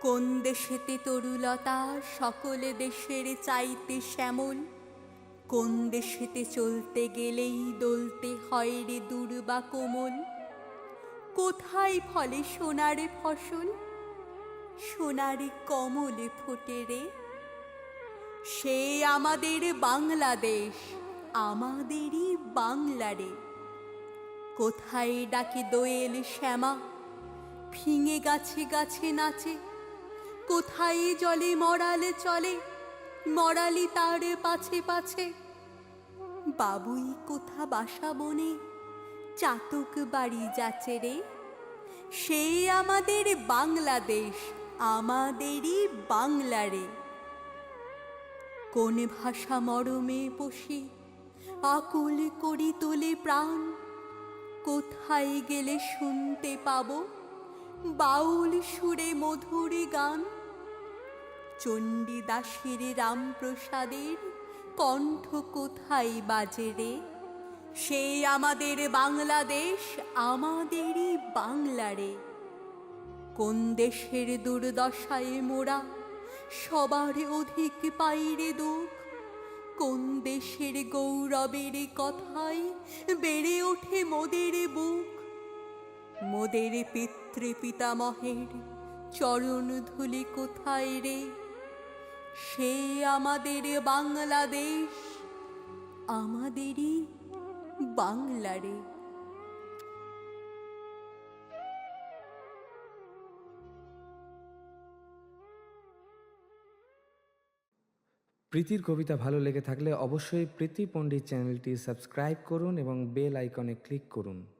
কোন দেশেতে তরুলতা, সকলে দেশের চাইতে শ্যামল? কোন দেশেতে চলতে গেলেই দলতে হয় রে দুর্বা কোমল? কোথায় ফলে সোনারে ফসল? সোনারে কমলে ফোটে রে। সে আমাদের বাংলাদেশ, আমাদেরই বাংলা রে। কোথায় ডাকে দোয়েল শ্যামা? ফিঙে গাছে গাছে নাচে কোথায় জলে মরালে চলে? মরালি তার পাছে পাছে। বাবুই কোথা বাসা বনে? চাতক বাড়ি যাচ্ছে রে। সেই আমাদের বাংলাদেশ, আমাদেরই বাংলা রে। কোন ভাষা মরমে বসে, আকুল করি তোলে প্রাণ। কোথায় গেলে শুনতে পাবো? বাউল সুরে মধুর গান। চণ্ডীদাসের রামপ্রসাদের কণ্ঠ কোথায় বাজে রে? সে আমাদের বাংলাদেশ, আমাদেরই বাংলা রে। কোন দেশের দুর্দশায় মোরা সবার অধিক পাইরে দুঃখ? কোন দেশের গৌরবের কথায় বেড়ে ওঠে মোদের বুক? মোদের পিতৃ পিতামহের চরণ ধুলি কোথায় রে? সে আমাদের বাংলাদেশ, আমাদেরই বাংলারে। প্রীতির কবিতা ভালো লেগে থাকলে অবশ্যই প্রীতি পণ্ডিত চ্যানেলটি সাবস্ক্রাইব করুন এবং বেল আইকনে ক্লিক করুন।